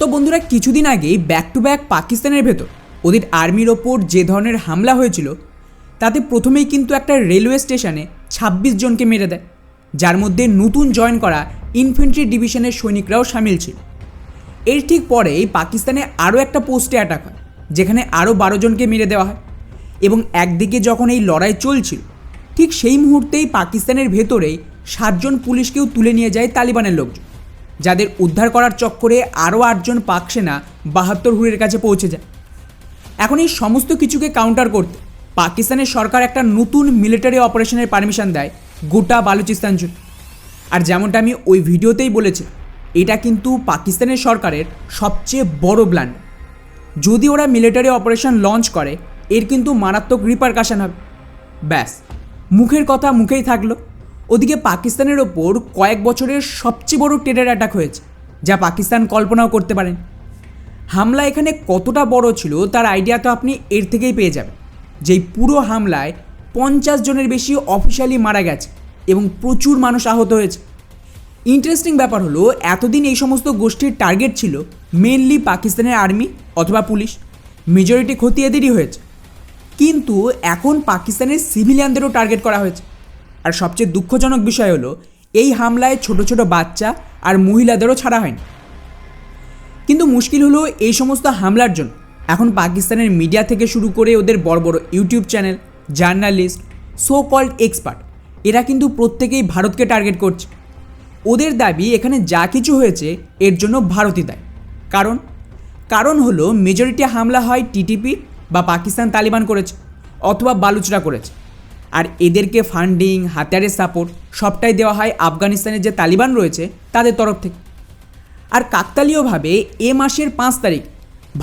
তো বন্ধুরা কিছুদিন আগেই ব্যাক টু ব্যাক পাকিস্তানের ভেতর ওদের আর্মির ওপর যে ধরনের হামলা হয়েছিল, তাতে প্রথমেই কিন্তু একটা রেলওয়ে স্টেশনে ছাব্বিশ জনকে মেরে দেয়, যার মধ্যে নতুন জয়েন করা ইনফেন্ট্রি ডিভিশনের সৈনিকরাও সামিল ছিল। এর ঠিক পরেই পাকিস্তানে আরও একটা পোস্টে অ্যাটাক হয়, যেখানে আরও বারো জনকে মেরে দেওয়া হয় এবং একদিকে যখন এই লড়াই চলছিল, ঠিক সেই মুহূর্তেই পাকিস্তানের ভেতরেই সাতজন পুলিশকেও তুলে নিয়ে যায় তালিবানের লোকজন। যাদের উদ্ধার করার চক্করে আরও আটজন পাক সেনা বাহাত্তর হুরের কাছে পৌঁছে যায়। এখন এই সমস্ত কিছুকে কাউন্টার করতে পাকিস্তানের সরকার একটা নতুন মিলিটারি অপারেশনের পারমিশন দেয় গোটা বালুচিস্তান জুড়ে। আর যেমনটা আমি ওই ভিডিওতেই বলেছি, এটা কিন্তু পাকিস্তানের সরকারের সবচেয়ে বড় প্ল্যান যদি ওরা মিলিটারি অপারেশন লঞ্চ করে, এর কিন্তু মারাত্মক রিপারকাশন হবে। ব্যাস, মুখের কথা মুখেই থাকল। ওদিকে পাকিস্তানের ওপর কয়েক বছরের সবচেয়ে বড় টেরার অ্যাটাক হয়েছে, যা পাকিস্তান কল্পনাও করতে পারেন। হামলা এখানে কতটা বড় ছিল তার আইডিয়া তো আপনি এর থেকেই পেয়ে যাবেন যেই পুরো হামলায় পঞ্চাশ জনের বেশি অফিসিয়ালি মারা গেছে এবং প্রচুর মানুষ আহত হয়েছে। ইন্টারেস্টিং ব্যাপার হলো, এতদিন এই সমস্ত গোষ্ঠীর টার্গেট ছিল মেনলি পাকিস্তানের আর্মি অথবা পুলিশ। মেজরিটি ক্ষতি এদেরই হয়েছে। কিন্তু এখন পাকিস্তানের সিভিলিয়ানদেরও টার্গেট করা হয়েছে। আর সবচেয়ে দুঃখজনক বিষয় হলো, এই হামলায় ছোট ছোট বাচ্চা আর মহিলাদেরও ছাড়া হয়নি। কিন্তু মুশকিল হলো এই সমস্ত হামলার জন্য। এখন পাকিস্তানের মিডিয়া থেকে শুরু করে ওদের বড় বড় YouTube channel, journalist so called expert এরা কিন্তু প্রত্যেকেই ভারতকে টার্গেট করছে। ওদের দাবি এখানে যা কিছু হয়েছে, এর জন্য ভারতই দায়। কারণ? কারণ হলো মেজরিটি হামলা হয় টিটিপি বা পাকিস্তান তালিবান করেছে, অথবা বালুচরা করেছে। আর এদেরকে ফান্ডিং হাতিয়ারের সাপোর্ট সবটাই দেওয়া হয় আফগানিস্তানের যে তালিবান রয়েছে তাদের তরফ থেকে। আর কাকতালীয়ভাবে এ মাসের পাঁচ তারিখ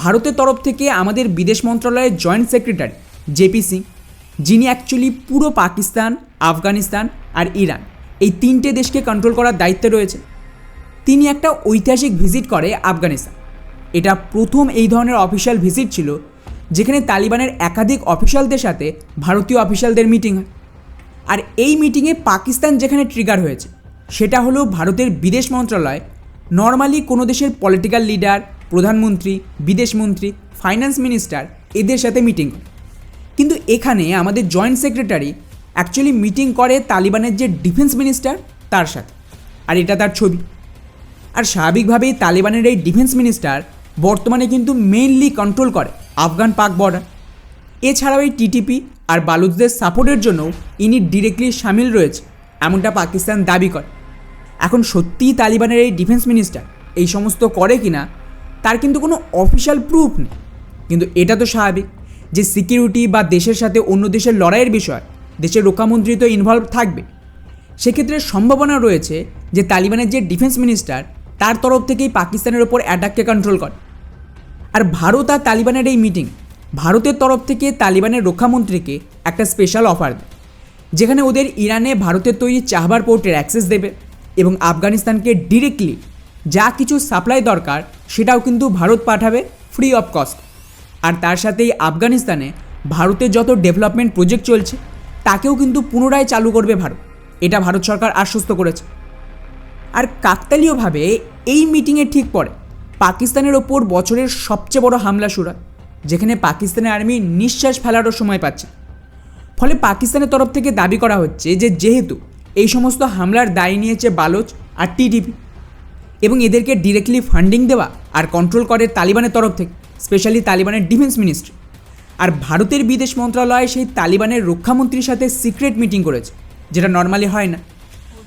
ভারতের তরফ থেকে আমাদের বিদেশ মন্ত্রণালয়ের জয়েন্ট সেক্রেটারি জেপি সিং, যিনি অ্যাকচুয়ালি পুরো পাকিস্তান, আফগানিস্তান আর ইরান এই তিনটে দেশকে কন্ট্রোল করার দায়িত্বে রয়েছে তিনি একটা ঐতিহাসিক ভিজিট করে আফগানিস্তান। এটা প্রথম এই ধরনের অফিসিয়াল ভিজিট ছিল যেখানে তালিবানের একাধিক অফিসিয়ালদের সাথে ভারতীয় অফিসিয়ালদের মিটিং হয়। আর এই মিটিংয়ে পাকিস্তান যেখানে ট্রিগার হয়েছে, সেটা হলো ভারতের বিদেশ মন্ত্রণালয়। নর্মালি কোনো দেশের পলিটিক্যাল লিডার প্রধানমন্ত্রী বিদেশমন্ত্রী ফাইন্যান্স মিনিস্টার এদের সাথে মিটিং করে কিন্তু এখানে আমাদের জয়েন্ট সেক্রেটারি অ্যাকচুয়ালি মিটিং করে তালিবানের যে ডিফেন্স মিনিস্টার তার সাথে, আর এটা তার ছবি। আর স্বাভাবিকভাবেই তালিবানের এই ডিফেন্স মিনিস্টার বর্তমানে কিন্তু মেইনলি কন্ট্রোল করে। আফগান পাক বর্ডার এছাড়াও এই টিটিপি আর বালুচদের সাপোর্টের জন্য ইনি ডিরেক্টলি সামিল রয়েছে, এমনটা পাকিস্তান দাবি করে। এখন সত্যিই তালিবানের এই ডিফেন্স মিনিস্টার এই সমস্ত করে কি না তার কিন্তু কোনো অফিসিয়াল প্রুফ নেই। কিন্তু এটা তো স্বাভাবিক যে সিকিউরিটি বা দেশের সাথে অন্য দেশের লড়াইয়ের বিষয় দেশের রক্ষামন্ত্রী তো ইনভলভ থাকবে। সেক্ষেত্রে সম্ভাবনা রয়েছে যে তালিবানের যে ডিফেন্স মিনিস্টার তার তরফ থেকেই পাকিস্তানের ওপর অ্যাটাককে কন্ট্রোল করে। আর ভারত আর তালিবানের এই মিটিং ভারতের তরফ থেকে তালিবানের রক্ষামন্ত্রীকে একটা স্পেশাল অফার দেয়, যেখানে ওদের ইরানে ভারতের তৈরি চাহবার পোর্টের অ্যাক্সেস দেবে এবং আফগানিস্তানকে ডিরেক্টলি যা কিছু সাপ্লাই দরকার সেটাও কিন্তু ভারত পাঠাবে ফ্রি অফ কস্ট আর তার সাথেই আফগানিস্তানে ভারতের যত ডেভেলপমেন্ট প্রজেক্ট চলছে, তাকেও কিন্তু পুনরায় চালু করবে ভারত। এটা ভারত সরকার আশ্বস্ত করেছে। আর কাকতালীয়ভাবে এই মিটিংয়ের ঠিক পরে পাকিস্তানের ওপর বছরের সবচেয়ে বড় হামলা শুরু হয়, যেখানে পাকিস্তানের আর্মি নিঃশ্বাস ফেলারও সময় পাচ্ছে। ফলে পাকিস্তানের তরফ থেকে দাবি করা হচ্ছে যে যেহেতু এই সমস্ত হামলার দায় নিয়েছে বালোচ আর টিডিপি এবং এদেরকে ডিরেক্টলি ফান্ডিং দেওয়া আর কন্ট্রোল করে তালিবানের তরফ থেকে স্পেশালি তালিবানের ডিফেন্স মিনিস্ট্রি আর ভারতের বিদেশ মন্ত্রণালয় সেই তালিবানের রক্ষামন্ত্রীর সাথে সিক্রেট মিটিং করেছে, যেটা নর্মালি হয় না।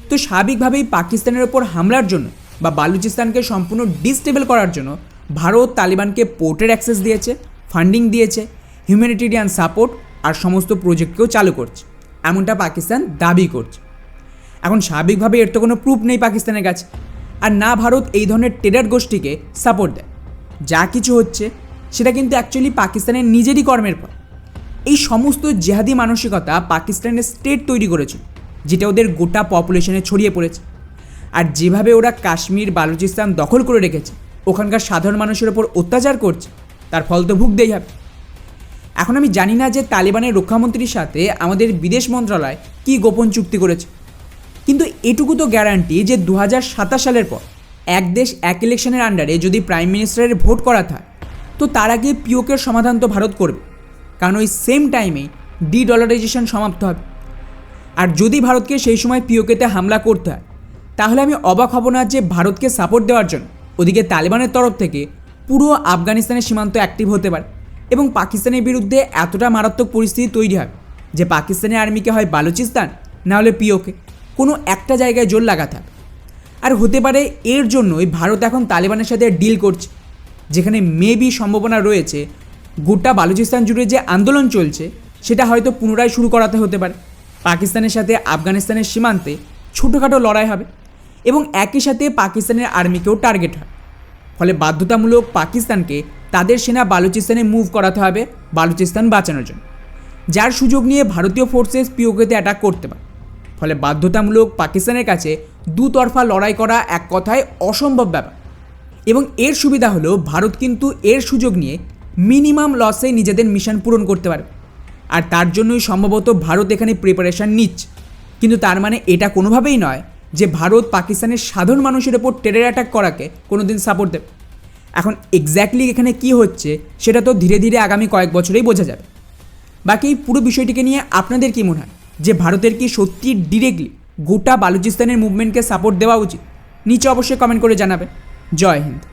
তো স্বাভাবিকভাবেই পাকিস্তানের ওপর হামলার জন্য বা বালুচিস্তানকে সম্পূর্ণ ডিস্টেবল করার জন্য ভারত তালিবানকে পোর্টের অ্যাক্সেস দিয়েছে, ফান্ডিং দিয়েছে, হিউম্যানিটেরিয়ান সাপোর্ট আর সমস্ত প্রজেক্টকেও চালু করছে। এমনটা পাকিস্তান দাবি করছে। এখন স্বাভাবিকভাবে এর তো কোনো প্রুফ নেই পাকিস্তানের কাছে। আর না ভারত এই ধরনের টেরার গোষ্ঠীকে সাপোর্ট দেয়। যা কিছু হচ্ছে, সেটা কিন্তু অ্যাকচুয়ালি পাকিস্তানের নিজেরই কর্মের ফল। এই সমস্ত জেহাদি মানসিকতা পাকিস্তানের স্টেট তৈরি করেছিল, যেটা ওদের গোটা পপুলেশনে ছড়িয়ে পড়েছে। আর যেভাবে ওরা কাশ্মীর, বালুচিস্তান দখল করে রেখেছে, ওখানকার সাধারণ মানুষের ওপর অত্যাচার করছে, তার ফল তো ভুগতেই হবে। এখন আমি জানি না যে তালিবানের রক্ষামন্ত্রীর সাথে আমাদের বিদেশ মন্ত্রণালয় কী গোপন চুক্তি করেছে। কিন্তু এটুকু তো গ্যারান্টি যে দু হাজার সাতাশ সালের পর এক দেশ এক ইলেকশনের আন্ডারে যদি প্রাইম মিনিস্টারের ভোট করাতে হয়, তো তার আগে পিওকের সমাধান তো ভারত করবে, কারণ ওই সেম টাইমে ডি ডলারাইজেশন সমাপ্ত হবে। আর যদি ভারতকে সেই সময় পিওকেতে হামলা করতে হয় তাহলে আমি অবাক হব না যে ভারতকে সাপোর্ট দেওয়ার জন্য। ওদিকে তালিবানের তরফ থেকে পুরো আফগানিস্তানের সীমান্ত অ্যাক্টিভ হতে পারে এবং পাকিস্তানের বিরুদ্ধে এতটা মারাত্মক পরিস্থিতি তৈরি হয় যে পাকিস্তানের আর্মিকে হয় বালুচিস্তান, না হলে পিওকে। কোনো একটা জায়গায় জোর লাগা থাক আর হতে পারে এর জন্যই ভারত এখন তালিবানের সাথে ডিল করছে, যেখানে মেবি সম্ভাবনা রয়েছে গোটা বালুচিস্তান জুড়ে যে আন্দোলন চলছে, সেটা হয়তো পুনরায় শুরু করাতে হতে পারে। পাকিস্তানের সাথে আফগানিস্তানের সীমান্তে ছোটোখাটো লড়াই হবে। এবং একই সাথে পাকিস্তানের আর্মিকেও টার্গেট হয়। ফলে বাধ্যতামূলক পাকিস্তানকে তাদের সেনা বালুচিস্তানে মুভ করাতে হবে, বালুচিস্তান বাঁচানোর জন্য। যার সুযোগ নিয়ে ভারতীয় ফোর্সেস পিওকেতে অ্যাটাক করতে পারে। ফলে বাধ্যতামূলক পাকিস্তানের কাছে দুতরফা লড়াই করা এক কথায় অসম্ভব ব্যাপার। এবং এর সুবিধা হলো ভারত কিন্তু এর সুযোগ নিয়ে মিনিমাম লসে নিজেদের মিশন পূরণ করতে পারে। আর তার জন্যই সম্ভবত ভারত এখানে প্রিপারেশান নিচ্ছে। কিন্তু তার মানে এটা কোনোভাবেই নয় যে ভারত পাকিস্তানের সাধারণ মানুষের ওপর টেরের অ্যাটাক করাকে কোনো দিন সাপোর্ট দেবে। এখন এক্স্যাক্টলি এখানে কি হচ্ছে, সেটা তো ধীরে ধীরে আগামী কয়েক বছরেই বোঝা যাবে। বাকি এই পুরো বিষয়টিকে নিয়ে আপনাদের কী মনে হয়? যে ভারতের কি সত্যি ডিরেক্টলি গোটা বালুচিস্তানের মুভমেন্টকে সাপোর্ট দেওয়া উচিত? নিচে অবশ্যই কমেন্ট করে জানাবেন। জয় হিন্দ।